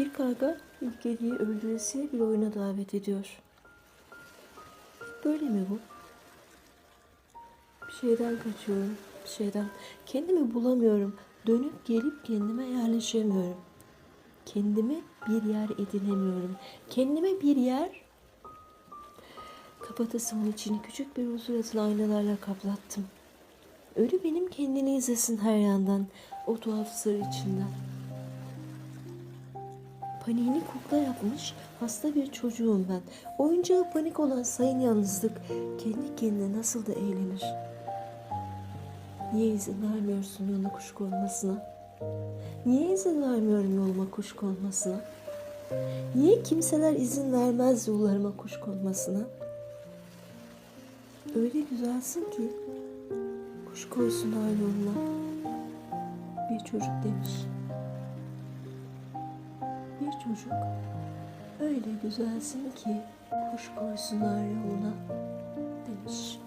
Bir karga bir kediyi öldüresiye bir oyuna davet ediyor. Böyle mi bu? Bir şeyden kaçıyorum, bir şeyden. Kendimi bulamıyorum. Dönüp gelip kendime yerleşemiyorum. Kendime bir yer edinemiyorum. Kendime bir yer Kapatasımın içini küçük bir huzur adlı aynalarla kaplattım. Ölü benim kendini izlesin her yandan, o tuhaf sır içinden. Paniğini kukla yapmış hasta bir çocuğum ben. Oyuncağı panik olan sayın yalnızlık kendi kendine nasıl da eğlenir. Niye izin vermiyorsun yoluna kuş konmasına? Niye izin vermiyorum yoluma kuş konmasına? Niye kimseler izin vermez yollarıma kuş konmasına? Öyle güzelsin ki kuş koysunlar yoluna. Bir çocuk demiş. Çocuk öyle güzelsin ki kuş koysunlar yoluna demiş.